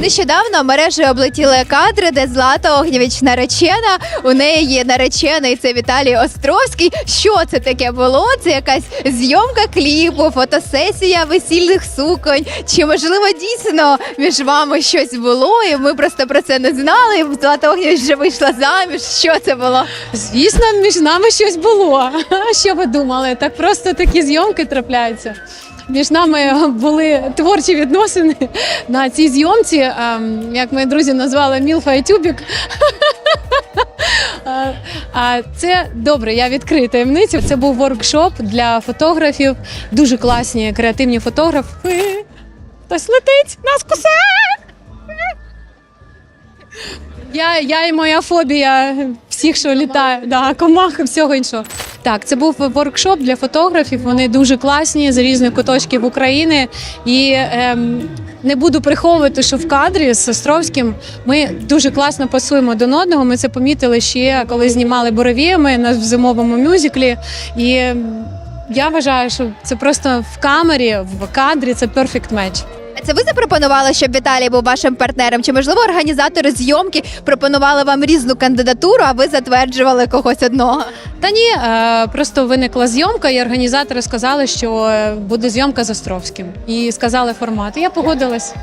Нещодавно мережею облетіли кадри, де Злата Огнєвіч наречена. У неї є наречений це Віталій Островський. Що це таке було? Це якась зйомка кліпу, фотосесія весільних суконь. Чи можливо дійсно між вами щось було? І ми просто про це не знали. і Злата Огнєвіч вже вийшла заміж. Що це було? Звісно, між нами щось було. Що ви думали? Так просто такі зйомки трапляються. Між нами були творчі відносини на цій зйомці, ем, як мої друзі назвали Мілфа і Тюбік. Е, А це добре, я відкрию таємницю. Це був воркшоп для фотографів, дуже класні креативні фотографи. Хтось летить, нас кусає! Я, я і моя фобія всіх, що літає, да, комах і всього іншого. Так, це був воркшоп для фотографів. Вони дуже класні з різних куточків України. І ем, не буду приховувати, що в кадрі з Островським ми дуже класно пасуємо один одного. Ми це помітили ще коли знімали Боровіями на зимовому мюзиклі. І ем, я вважаю, що це просто в камері, в кадрі це перфект меч. Це ви запропонували, щоб Віталій був вашим партнером? Чи можливо організатори зйомки пропонували вам різну кандидатуру, а ви затверджували когось одного? Та ні, е, просто виникла зйомка, і організатори сказали, що е, буде зйомка з Островським. І сказали формат. Я погодилась.